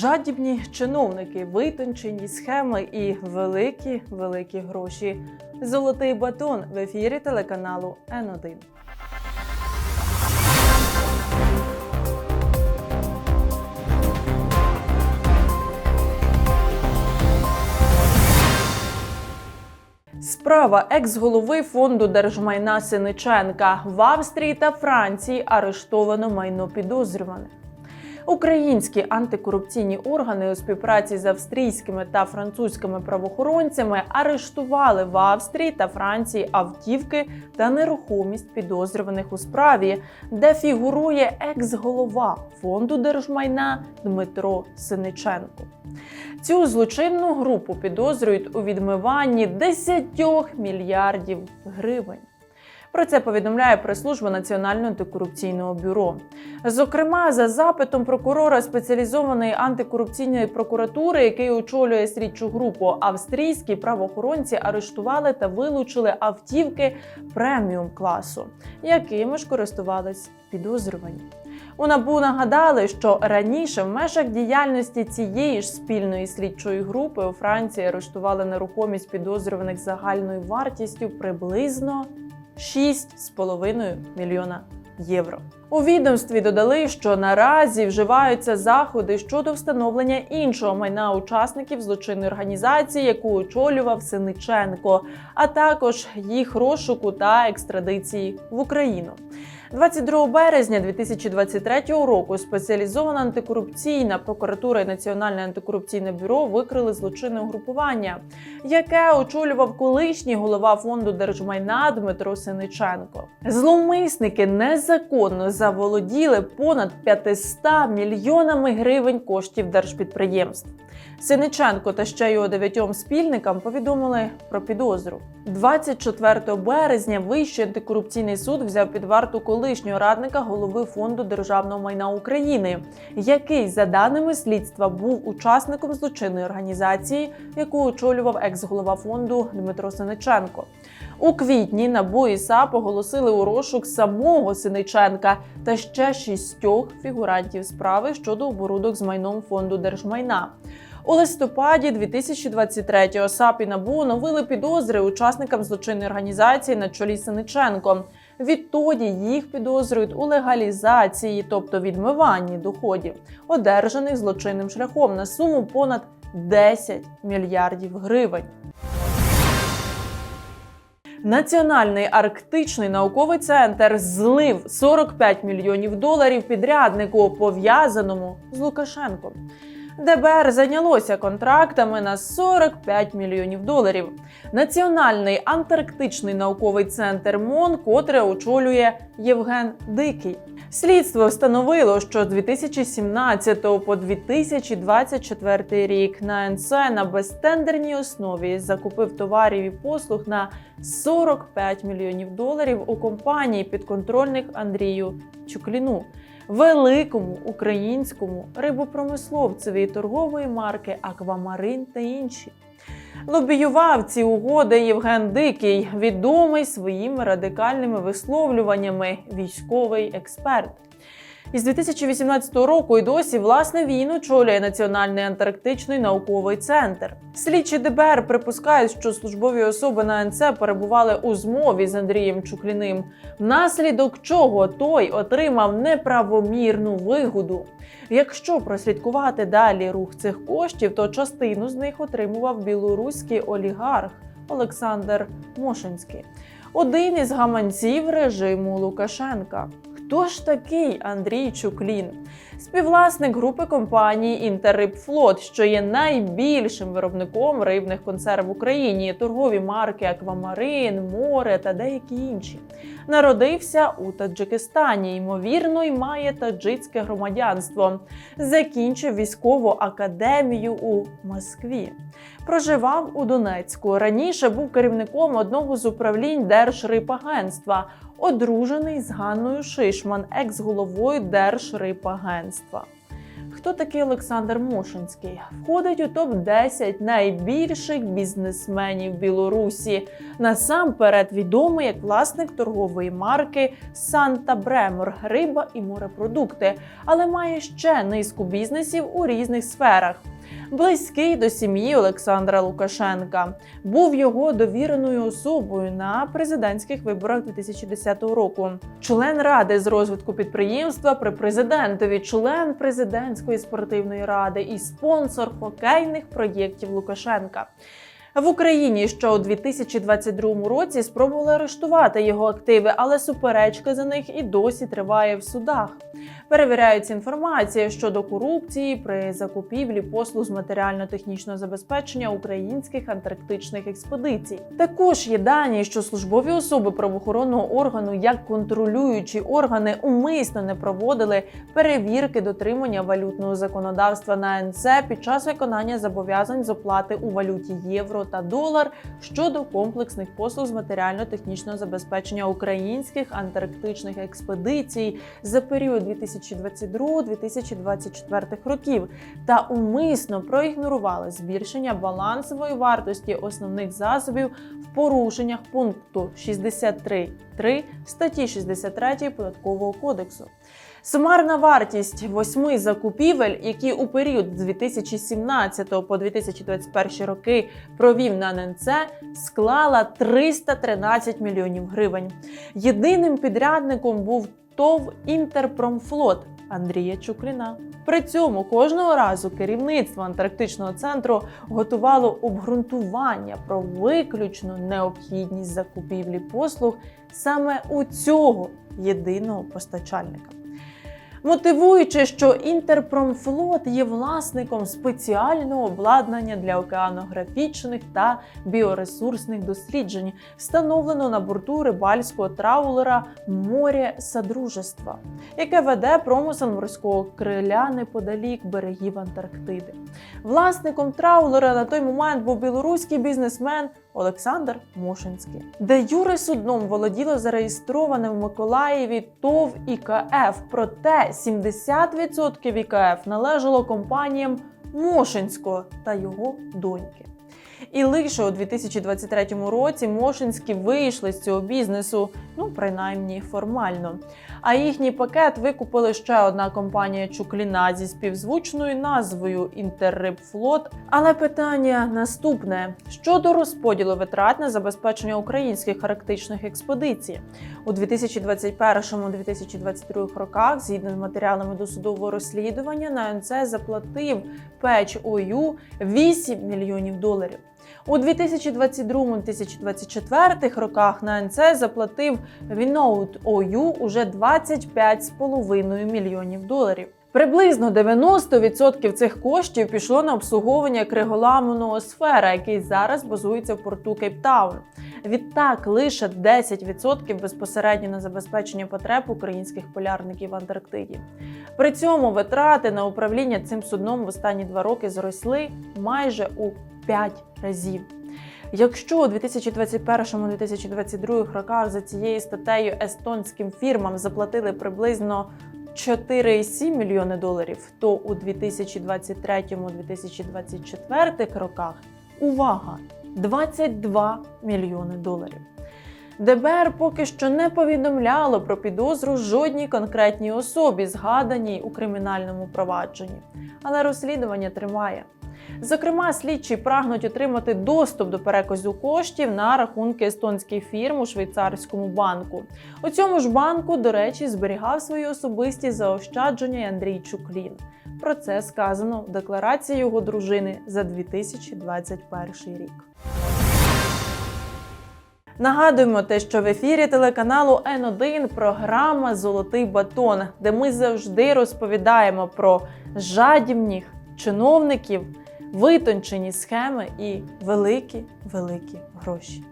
Жадібні чиновники, витончені схеми і великі великі гроші. Золотий батон в ефірі телеканалу Н1. Справа екс-голови фонду держмайна Синиченка в Австрії та Франції арештовано майно підозрюваних. Українські антикорупційні органи у співпраці з австрійськими та французькими правоохоронцями арештували в Австрії та Франції автівки та нерухомість підозрюваних у справі, де фігурує екс-голова фонду держмайна Дмитро Синиченко. Цю злочинну групу підозрюють у відмиванні 10 мільярдів гривень. Про це повідомляє прес-служба Національного антикорупційного бюро. Зокрема, за запитом прокурора спеціалізованої антикорупційної прокуратури, який очолює слідчу групу, австрійські правоохоронці арештували та вилучили автівки преміум класу, якими ж користувались підозрювані. У НАБУ нагадали, що раніше в межах діяльності цієї ж спільної слідчої групи у Франції арештували нерухомість підозрюваних загальною вартістю приблизно 6,5 мільйона євро. У відомстві додали, що наразі вживаються заходи щодо встановлення іншого майна учасників злочинної організації, яку очолював Синиченко, а також їх розшуку та екстрадиції в Україну. 22 березня 2023 року спеціалізована антикорупційна прокуратура і Національне антикорупційне бюро викрили злочинне угрупування, яке очолював колишній голова фонду держмайна Дмитро Синиченко. Зловмисники незаконно заволоділи понад 500 мільйонами гривень коштів держпідприємств. Синиченко та ще його дев'ятьом спільникам повідомили про підозру. 24 березня Вищий антикорупційний суд взяв під варту колишнього радника голови фонду державного майна України, який, за даними слідства, був учасником злочинної організації, яку очолював екс-голова фонду Дмитро Синиченко. У квітні НАБУ і САП оголосили у розшук самого Синиченка та ще шістьох фігурантів справи щодо оборудок з майном фонду держмайна. У листопаді 2023-го САП і НАБУ оновили підозри учасникам злочинної організації на чолі з Синиченком. Відтоді їх підозрюють у легалізації, тобто відмиванні доходів, одержаних злочинним шляхом на суму понад 10 мільярдів гривень. Національний арктичний науковий центр злив 45 мільйонів доларів підряднику, пов'язаному з Лукашенком. ДБР зайнялося контрактами на 45 мільйонів доларів. Національний антарктичний науковий центр МОН, котре очолює Євген Дикий. Слідство встановило, що з 2017 по 2024 рік на НЦ на безтендерній основі закупив товарів і послуг на 45 мільйонів доларів у компанії підконтрольних Андрію Чукліну великому українському рибопромисловцеві торгової марки Аквамарин та інші. Лобіював ці угоди Євген Дикий, відомий своїми радикальними висловлюваннями військовий експерт. Із 2018 року і досі власне він очолює Національний антарктичний науковий центр. Слідчі ДБР припускають, що службові особи на НЦ перебували у змові з Андрієм Чукліним, внаслідок чого той отримав неправомірну вигоду. Якщо прослідкувати далі рух цих коштів, то частину з них отримував білоруський олігарх Олександр Мошинський, один із гаманців режиму Лукашенка. Хто ж такий Андрій Чуклін? Співвласник групи компанії Інтеррибфлот, що є найбільшим виробником рибних консерв в Україні, торгові марки Аквамарин, море та деякі інші. Народився у Таджикистані, ймовірно, й має таджицьке громадянство. Закінчив військову академію у Москві. Проживав у Донецьку. Раніше був керівником одного з управлінь Держрипагентства, одружений з Ганною Шишман, екс-головою Держрипагентства. Хто такий Олександр Мошинський? Входить у топ 10 найбільших бізнесменів Білорусі. Насамперед відомий як власник торгової марки Санта Бремор, риба і морепродукти, але має ще низку бізнесів у різних сферах. Близький до сім'ї Олександра Лукашенка був його довіреною особою на президентських виборах 2010 року. Член ради з розвитку підприємства при президентові, член президентської спортивної ради і спонсор хокейних проєктів Лукашенка. В Україні ще у 2022 році спробували арештувати його активи, але суперечка за них і досі триває в судах. Перевіряється інформація щодо корупції при закупівлі послуг з матеріально-технічного забезпечення українських антарктичних експедицій. Також є дані, що службові особи правоохоронного органу, як контролюючі органи, умисно не проводили перевірки дотримання валютного законодавства на НЦ під час виконання зобов'язань з оплати у валюті євро та долар щодо комплексних послуг з матеріально-технічного забезпечення українських антарктичних експедицій за період 2022-2024 років та умисно проігнорували збільшення балансової вартості основних засобів в порушеннях пункту 63.3 статті 63 податкового кодексу. Сумарна вартість восьми закупівель, які у період з 2017 по 2021 роки провів на ННЦ, склала 313 мільйонів гривень. Єдиним підрядником був ТОВ Інтерпромфлот Андрія Чукліна. При цьому кожного разу керівництво антарктичного центру готувало обґрунтування про виключну необхідність закупівлі послуг саме у цього єдиного постачальника. Мотивуючи, що Інтерпромфлот є власником спеціального обладнання для океанографічних та біоресурсних досліджень, встановлено на борту рибальського траулера Море Содружества, яке веде промисел морського криля неподалік берегів Антарктиди. Власником траулера на той момент був білоруський бізнесмен Олександр Мошинський, де Юре судном володіло зареєстроване в Миколаєві ТОВ ІКФ. Проте 70% ІКФ належало компаніям Мошинського та його доньки. І лише у 2023 році Мошинські вийшли з цього бізнесу, ну принаймні формально. А їхній пакет викупили ще одна компанія Чукліна зі співзвучною назвою Інтеррибфлот. Але питання наступне: щодо розподілу витрат на забезпечення українських арктичних експедицій у 2021-2022 роках, згідно з матеріалами досудового розслідування, на НЦ заплатив Печ ОЮ 8 мільйонів доларів. У 2022-2024 роках на НЦ заплатив Віноут ОЮ уже 25,5 мільйонів доларів. Приблизно 90% цих коштів пішло на обслуговування криголамного сфера, який зараз базується в порту Кейптаун. Відтак лише 10% безпосередньо на забезпечення потреб українських полярників в Антарктиді. При цьому витрати на управління цим судном в останні два роки зросли майже у 5 разів. Якщо у 2021-2022 роках за цією статтею естонським фірмам заплатили приблизно 4,7 мільйони доларів, то у 2023-2024 роках увага! 22 мільйони доларів. ДБР поки що не повідомляло про підозру жодній конкретній особі, згаданій у кримінальному провадженні, але розслідування триває. Зокрема, слідчі прагнуть отримати доступ до переказу коштів на рахунки естонських фірм у швейцарському банку. У цьому ж банку, до речі, зберігав свої особисті заощадження Андрій Чуклін. Про це сказано в декларації його дружини за 2021 рік. Нагадуємо те, що в ефірі телеканалу Н1 програма Золотий батон, де ми завжди розповідаємо про жадібних чиновників, витончені схеми і великі великі гроші.